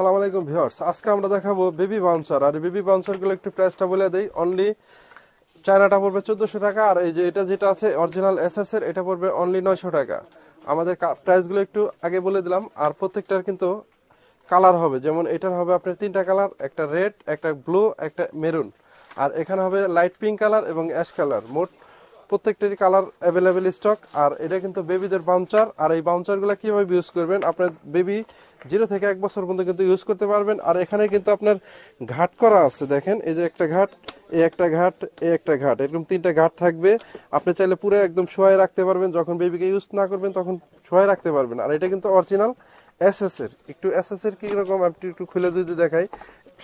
সালাম আলাইকুম ভিউয়ার্স। আজকে আমরা দেখাবো বেবি বাউন্সার। আর বেবি বাউন্সারগুলো একটু প্রাইসটা বলে দেই। অনলি চায়নাটা পড়বে চোদ্দশো টাকা, আর এই যে এটা যেটা আছে অরিজিনাল এসএস এর, এটা পড়বে অনলি নয়শো টাকা। আমাদের প্রাইসগুলো একটু আগে বলে দিলাম, আর প্রত্যেকটার কিন্তু কালার হবে। যেমন এটার হবে আপনার তিনটা কালার একটা রেড একটা ব্লু একটা মেরুন আর এখানে হবে লাইট পিঙ্ক কালার এবং অ্যাশ কালার মোট প্রত্যেকটারই কালার অ্যাভেলেবেল স্টক আর এটা কিন্তু বেবিদের বাউন্সার আর এই বাউন্সারগুলো কীভাবে ইউজ করবেন? আপনার বেবি জিরো থেকে এক বছর পর্যন্ত কিন্তু ইউজ করতে পারবেন, আর এখানে কিন্তু আপনার ঘাট করা আছে, দেখেন, এই যে একটা ঘাট, এই একটা ঘাট, এই একটা ঘাট, এরকম তিনটা ঘাট থাকবে। আপনি চাইলে পুরো একদম শোয়ায় রাখতে পারবেন, যখন বেবিকে ইউজ না করবেন তখন শোয়ায় রাখতে পারবেন, আর এটা কিন্তু অরিজিনাল এসএস এর, একটু এসএস এর কি রকম আপনি একটু খুলে যদি দেখাই,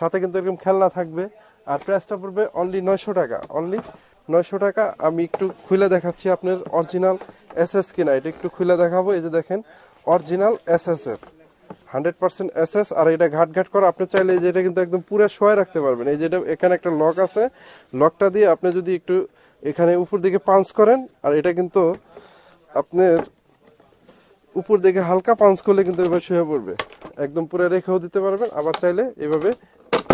সাথে কিন্তু এরকম খেলনা থাকবে, আর প্রাইসটা পড়বে অনলি নয়শো টাকা অনলি নয়শো টাকা। আমি একটু খুলে দেখাচ্ছি আপনার অরিজিনাল এসএস কিনা। এটা একটু খুলে দেখাবো। এই যে দেখেন অরিজিনাল এসএস এর। হান্ড্রেড পার্সেন্ট এসএস আর এটা ঘাট ঘাট করা আপনি চাইলে এই যে এটা কিন্তু একদম পুরো শোয় রাখতে পারবেন। এই যেটা এখানে একটা লক আছে। লকটা দিয়ে আপনি যদি একটু এখানে উপর দিকে পাঞ্চ করেন, আর এটা কিন্তু আপনার উপর দিকে হালকা পাঞ্চ করলে কিন্তু এবার শুয়ে পড়বে। একদম পুরো রেখেও দিতে পারবেন, আবার চাইলে এভাবে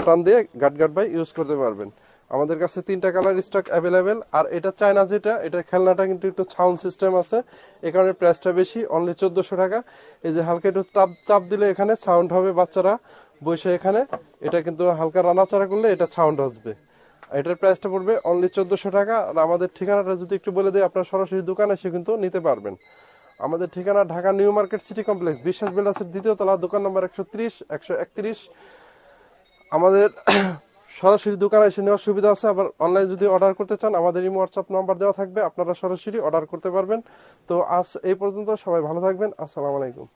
টান দিয়ে গাট গাট বাই ইউজ করতে পারবেন। আমাদের কাছে তিনটা কালার স্টক অ্যাভেলেবেল আর এটা চায়না যেটা, এটা খেলনাটা কিন্তু একটু সাউন্ড সিস্টেম আছে। এ কারণে প্রাইসটা বেশি অনলি চোদ্দশো টাকা। এই যে হালকা একটু চাপ চাপ দিলে এখানে সাউন্ড হবে বাচ্চারা বসে এখানে। এটা কিন্তু হালকা রানাচাড়া করলে এটা সাউন্ড আসবে। এটার প্রাইসটা পড়বে অনলি চোদ্দশো টাকা। আর আমাদের ঠিকানাটা যদি একটু বলে দিই, আপনার সরাসরি দোকানে এসে কিন্তু নিতে পারবেন। আমাদের ঠিকানা Dhaka new market city complex, Biswas বিলাসের দ্বিতীয় তলা, দোকান নম্বর একশো ত্রিশ, একশো একত্রিশ। আমাদের সরাসরি দোকানে এসে নেওয়ার সুবিধা আছে। আবার অনলাইন যদি অর্ডার করতে চান, আমাদের এই হোয়াটসঅ্যাপ নাম্বার দেওয়া থাকবে। আপনারা সরাসরি অর্ডার করতে পারবেন। তো আজ এই পর্যন্ত সবাই ভালো থাকবেন। আসসালামু আলাইকুম।